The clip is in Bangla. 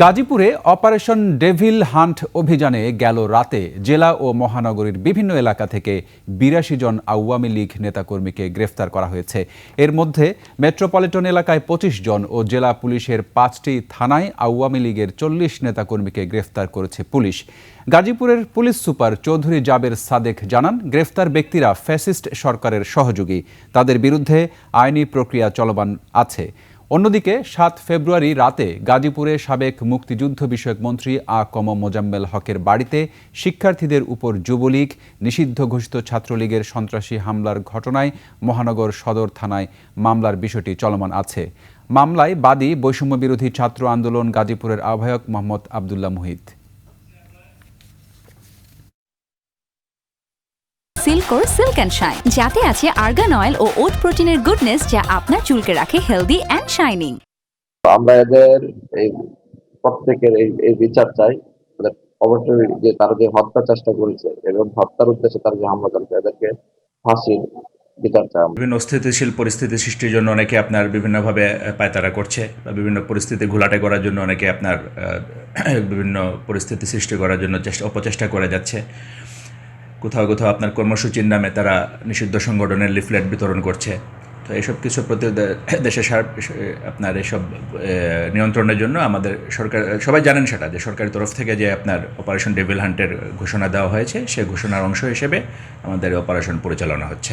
গাজীপুরে অপারেশন ডেভিল হান্ট অভিযানে গেল রাতে জেলা ও মহানগরীর বিভিন্ন এলাকা থেকে বিরাশি জন আওয়ামী লীগ নেতাকর্মীকে গ্রেফতার করা হয়েছে। এর মধ্যে মেট্রোপলিটন এলাকায় পঁচিশ জন ও জেলা পুলিশের পাঁচটি থানায় আওয়ামী লীগের চল্লিশ নেতাকর্মীকে গ্রেফতার করেছে পুলিশ। গাজীপুরের পুলিশ সুপার চৌধুরী জাবের সাদেক জানান, গ্রেফতার ব্যক্তিরা ফ্যাসিস্ট সরকারের সহযোগী। তাদের বিরুদ্ধে আইনি প্রক্রিয়া চলমান আছে। অন্যদিকে, সাত ফেব্রুয়ারি রাতে গাজীপুরে সাবেক মুক্তিযুদ্ধ বিষয়ক মন্ত্রী আ. কম. মোজাম্মেল হকের বাড়িতে শিক্ষার্থীদের উপর যুবলীগ, নিষিদ্ধ ঘোষিত ছাত্রলীগের সন্ত্রাসী হামলার ঘটনায় মহানগর সদর থানায় মামলার বিষয়টি চলমান আছে। মামলায় বাদী বৈষম্য বিরোধী ছাত্র আন্দোলন গাজীপুরের আহ্বায়ক মোহাম্মদ আবদুল্লাহ মুহিত। সিল্কোর সিল্ক অ্যান্ড শাইন যাতে আছে আর্গান অয়েল ও ওট প্রোটিনের গুডনেস যা আপনার চুলকে রাখে হেলদি অ্যান্ড শাইনিং আমরা এদের এই প্রত্যেকের এই বিচার চাই। মানে অবশ্যই যে তারা যে হত্যা চেষ্টা করেছে এবং হত্যার উদ্দেশ্যে তারা যে হামলা করেছে এদেরকে ফাঁসির। বিভিন্ন স্থিতিশীল পরিস্থিতি সৃষ্টির জন্য অনেকে আপনার বিভিন্নভাবে পায়তারা করছে বা বিভিন্ন পরিস্থিতি ঘোলাটে করার জন্য অনেকে আপনার বিভিন্ন পরিস্থিতি সৃষ্টি করার জন্য চেষ্টা অপচেষ্টা করে যাচ্ছে। কোথাও কোথাও আপনার কর্মসূচির নামে তারা নিষিদ্ধ সংগঠনের লিফলেট বিতরণ করছে। তো এসব কিছু প্রতি দেশে আপনার এসব নিয়ন্ত্রণের জন্য আমাদের সরকার, সবাই জানেন সেটা, যে সরকারের তরফ থেকে যে আপনার অপারেশন ডেভিল হান্টের ঘোষণা দেওয়া হয়েছে, সে ঘোষণার অংশ হিসেবে আমাদের অপারেশন পরিচালনা হচ্ছে।